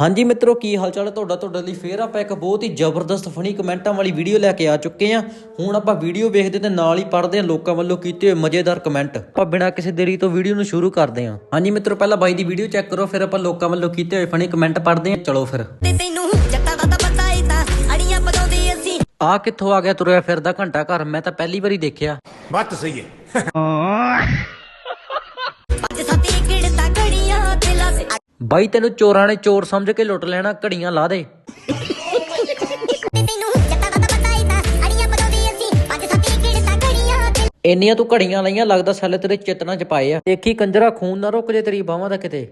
ਹਾਂਜੀ ਮਿੱਤਰੋ ਕੀ ਹਾਲ ਚਾਲ ਤੁਹਾਡਾ? ਤੁਹਾਡੇ ਲਈ ਫੇਰ ਆਪਾਂ ਇੱਕ ਬਹੁਤ ਹੀ ਜ਼ਬਰਦਸਤ ਫਨੀ ਕਮੈਂਟਾਂ ਵਾਲੀ ਵੀਡੀਓ ਲੈ ਕੇ ਆ ਚੁੱਕੇ ਆ ਹੁਣ ਆਪਾਂ ਵੀਡੀਓ ਵੇਖਦੇ ਤੇ ਨਾਲ ਹੀ ਪੜ੍ਹਦੇ ਆ ਲੋਕਾਂ ਵੱਲੋਂ ਕੀਤੇ ਹੋਏ ਮਜ਼ੇਦਾਰ ਕਮੈਂਟ। ਆਪਾਂ ਬਿਨਾਂ ਕਿਸੇ ਦੇਰੀ ਤੋਂ ਵੀਡੀਓ ਨੂੰ ਸ਼ੁਰੂ ਕਰਦੇ ਆ ਹਾਂਜੀ ਮਿੱਤਰੋ ਪਹਿਲਾਂ ਬਾਈ ਦੀ ਵੀਡੀਓ ਚੈੱਕ ਕਰੋ ਫਿਰ ਆਪਾਂ ਲੋਕਾਂ ਵੱਲੋਂ ਕੀਤੇ ਹੋਏ ਫਨੀ ਕਮੈਂਟ ਪੜ੍ਹਦੇ ਆ ਚਲੋ ਫਿਰ। ਤੈਨੂੰ ਆ ਕਿੱਥੋਂ ਆ ਗਿਆ ਤੁਰਿਆ ਫਿਰਦਾ ਘੰਟਾ ਘਰ? ਮੈਂ ਤਾਂ ਪਹਿਲੀ ਵਾਰੀ ਦੇਖਿਆ। ਬੱਤ ਸਹੀ ਹੈ। ਬਾਈ, ਤੈਨੂੰ ਚੋਰਾਂ ਨੇ ਚੋਰ ਸਮਝ ਕੇ ਲੁੱਟ ਲੈਣਾ, ਘੜੀਆਂ ਲਾ ਦੇ। ਇੰਨੀਆਂ ਤੂੰ ਘੜੀਆਂ ਲਾਈਆਂ, ਲੱਗਦਾ ਸੈੱਲ ਤੇਰੇ ਚੇਤਨਾ ਚ ਪਾਏ ਆ। ਦੇਖੀ ਕੰਜਰਾ, ਖੂਨ ਨਾ ਰੁਕ ਜੇ ਤੇਰੀ ਬਾਹਾਂ ਦਾ ਕਿਤੇ।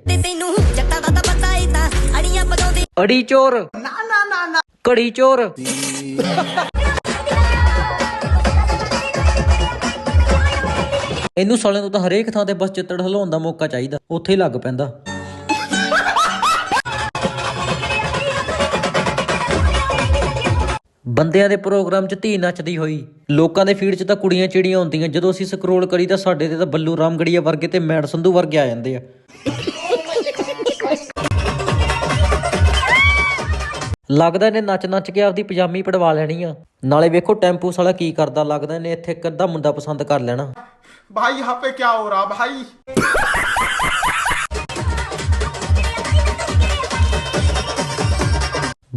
ਅੜੀ ਚੋਰ। ਨਾ ਨਾ ਨਾ ਨਾ ਘੜੀ ਚੋਰ। ਇਹਨੂੰ ਸਾਲਿਆਂ ਤੋਂ ਤਾਂ ਹਰੇਕ ਥਾਂ ਤੇ ਬਸ ਚਿੱਤੜ ਹਲਾਉਣ ਦਾ ਮੌਕਾ ਚਾਹੀਦਾ। ਉੱਥੇ ਹੀ ਲੱਗ ਪੈਂਦਾ। ਬੰਦਿਆਂ ਦੇ ਪ੍ਰੋਗਰਾਮ 'ਚ ਧੀ ਨੱਚਦੀ ਹੋਈ, ਲੋਕਾਂ ਦੇ ਫੀਡ 'ਚ ਤਾਂ ਕੁੜੀਆਂ ਚਿੜੀਆਂ ਹੁੰਦੀਆਂ, ਜਦੋਂ ਅਸੀਂ ਸਕਰੋਲ ਕਰੀ ਤਾਂ ਸਾਡੇ ਤੇ ਤਾਂ ਬੱਲੂ ਰਾਮਗੜੀਆ ਵਰਗੇ ਤੇ ਮੈਡ ਸੰਧੂ ਵਰਗੇ ਆ ਜਾਂਦੇ ਆ। ਲੱਗਦਾ ਇਹਨੇ ਨੱਚ-ਨੱਚ ਕੇ ਆਪਦੀ ਪਜਾਮੀ ਪੜਵਾ ਲੈਣੀ ਆ। ਨਾਲੇ ਵੇਖੋ ਟੈਂਪੂ ਸਾਲਾ ਕੀ ਕਰਦਾ, ਲੱਗਦਾ ਇਹਨੇ ਇੱਥੇ ਇੱਕ ਅੱਧਾ ਮੁੰਡਾ ਪਸੰਦ ਕਰ ਲੈਣਾ। ਭਾਈ, ਯਹਾਂ ਪੇ ਕੀ ਹੋ ਰਹਾ ਭਾਈ?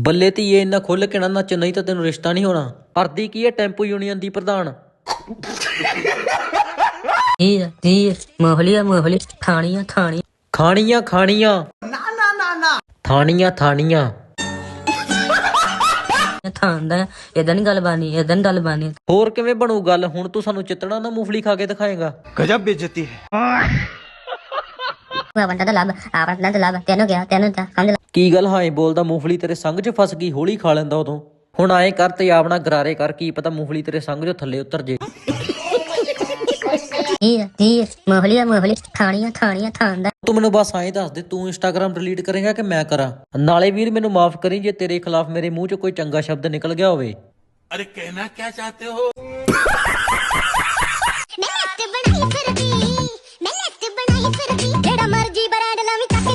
ਬੱਲੇ ਤੇ ਇਹ ਇੰਨਾ ਖੁੱਲ ਕੇ ਨਾ ਨੱਚ ਨਹੀਂ ਤਾਂ ਤੈਨੂੰ ਰਿਸ਼ਤਾ ਨਹੀਂ ਹੋਣਾ। ਕਰਦੀ ਕੀ ਹੈ ਟੈਂਪੂ ਯੂਨੀਅਨ ਦੀ ਪ੍ਰਧਾਨ? ਜੀ ਜੀ ਮੋਹਲੀਆ ਮੋਹਲੀ ਖਾਣੀਆਂ ਖਾਣੀ ਖਾਣੀਆਂ ਖਾਣੀਆਂ। ਨਾ ਨਾ ਨਾ ਨਾ। ਥਾਣੀਆਂ ਥਾਣੀਆਂ। ਥਾਂਦਾ ਇਦਾਂ ਗੱਲ ਬਾਨੀ ਇਦਾਂ ਗੱਲ ਬਾਨੀ। ਹੋਰ ਕਿਵੇਂ ਬਣੂ ਗੱਲ? ਹੁਣ ਤੂੰ ਸਾਨੂੰ ਚਿੱਤਣਾ ਨਾ ਮੂਫਲੀ ਖਾ ਕੇ ਦਿਖਾਏਗਾ। ਗਜਬ ਬੇਇੱਜ਼ਤੀ ਹੈ। ਉਹ ਬੰਦਾ ਤਾਂ ਲੱਭ ਆਪਣਾ ਤਾਂ ਲੱਭ ਤੈਨੂੰ ਗਿਆ ਤੈਨੂੰ ਤਾਂ ਸਮਝ ਕੀ ਗੱਲ ਹਾਏ ਬੋਲਦਾ ਮੂੰਗਫਲੀ ਤੇਰੇ ਸੰਗ 'ਚ ਫਸ ਗਈ ਹੌਲੀ ਖਾ ਲੈਂਦਾ ਉਦੋਂ। ਹੁਣ ਆਏ ਕਰ ਤੇ ਆਪਣਾ ਗਰਾਰੇ ਕਰ ਕੀ ਪਤਾ ਮੂੰਗਫਲੀ ਤੇਰੇ ਸੰਗ 'ਚ ਥੱਲੇ ਉਤਰ ਜੇ। ਤੂੰ ਮੈਨੂੰ ਬਸ ਆਏ ਦੱਸ ਦੇ ਤੂੰ ਇੰਸਟਾਗ੍ਰam ਡਿਲੀਟ ਕਰੇਗਾ ਕਿ ਮੈਂ ਕਰਾਂ? ਨਾਲੇ ਵੀਰ ਮੈਨੂੰ ਮਾਫ ਕਰੀ ਜੇ ਤੇਰੇ ਖਿਲਾਫ ਮੇਰੇ ਮੂੰਹ 'ਚ ਕੋਈ ਚੰਗਾ ਸ਼ਬਦ ਨਿਕਲ ਗਿਆ ਹੋਵੇ। ਅਰੇ ਕਹਿਣਾ ਕੀ ਚਾਹਤੇ ਹੋ?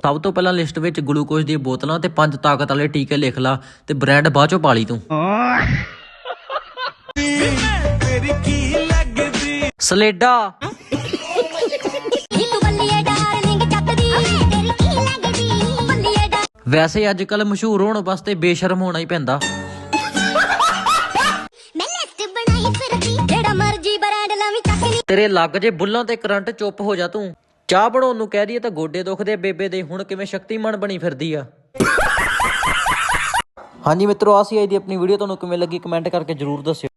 ਸਭ ਤੋਂ ਪਹਿਲਾਂ ਲਿਸਟ ਵਿੱਚ ਗਲੂਕੋਜ਼ ਦੀਆਂ ਬੋਤਲਾਂ ਤੇ ਪੰਜ ਤਾਕਤ ਵਾਲੇ ਟੀਕੇ ਲਿਖ ਲਾ ਤੇ ਬ੍ਰਾਂਡ ਬਾਅਦ ਚੋਂ ਪਾ ਲਈ ਤੂੰ। ਸਲੇਡਾ। ਕੀ ਲੱਗਦੀ ਬੱਲੀਏ ਵੈਸੇ ਅੱਜ ਕੱਲ ਮਸ਼ਹੂਰ ਹੋਣ ਵਾਸਤੇ ਬੇਸ਼ਰਮ ਹੋਣਾ ਹੀ ਪੈਂਦਾ। ਤੇਰੇ ਲੱਗ ਜੇ ਬੁੱਲਾਂ ਤੇ ਕਰੰਟ ਚੁੱਪ ਹੋ ਜਾ ਤੂੰ। ਚਾਹ ਬਣਾਉਣ ਨੂੰ ਕਹਿ ਦਈਏ ਤਾਂ ਗੋਡੇ ਦੁਖਦੇ ਆ ਬੇਬੇ ਦੇ, ਹੁਣ ਕਿਵੇਂ ਸ਼ਕਤੀਮਾਨ ਬਣੀ ਫਿਰਦੀ ਆ? ਹਾਂਜੀ ਮਿੱਤਰੋ ਆਸੀ ਆਈ ਦੀ ਆਪਣੀ ਵੀਡੀਓ ਤੁਹਾਨੂੰ ਕਿਵੇਂ ਲੱਗੀ? ਕਮੈਂਟ ਕਰਕੇ ਜਰੂਰ ਦੱਸਿਓ।